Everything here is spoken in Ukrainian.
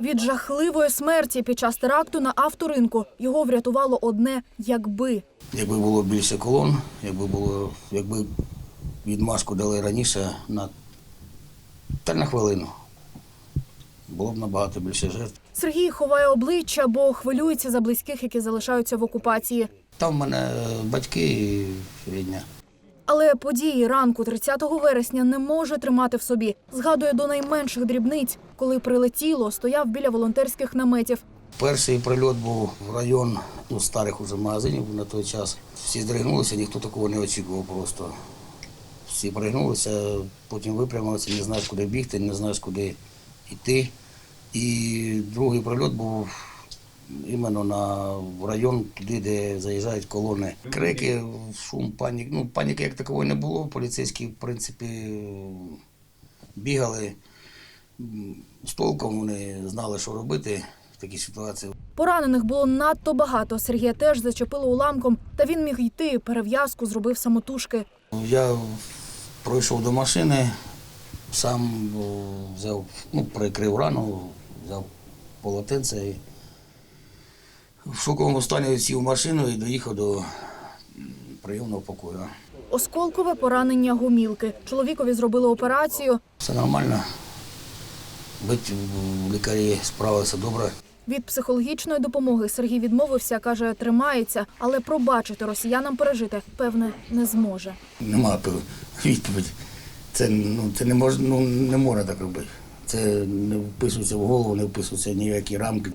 Від жахливої смерті під час теракту на авторинку його врятувало одне якби. Якби було більше колон, якби було, якби відмашку дали раніше на та на хвилину, було б набагато більше жертв. Сергій ховає обличчя, бо хвилюється за близьких, які залишаються в окупації. Там в мене батьки і рідня. Але події ранку 30 вересня не може тримати в собі. Згадує до найменших дрібниць, коли прилетіло, стояв біля волонтерських наметів. Перший прильот був в район ну, старих уже магазинів на той час. Всі здригнулися, ніхто такого не очікував просто. Всі пригнулися, потім випрямилися, не знаєш, куди бігти, не знаєш, куди йти. І другий прильот був іменно на в район, туди, де заїжджають колони. Крики, шум, панік. Ну, паніки як такової не було. Поліцейські, в принципі, бігали з толком, вони знали, що робити в такій ситуації. Поранених було надто багато. Сергія теж зачепило уламком, та він міг йти. Перев'язку зробив самотужки. Я пройшов до машини, сам взяв, ну, прикрив рану, взяв полотенце і в шоковому стані сів машину і доїхав до прийомного покою. Осколкове поранення гомілки. Чоловікові зробили операцію. Все нормально. Бить лікарі справилися добре. Від психологічної допомоги Сергій відмовився, каже, тримається, але пробачити росіянам пережити, певне, не зможе. Нема відповіді. Це, ну, це не, мож, ну, не можна так робити. Це не вписується в голову, не вписується ніякі рамки.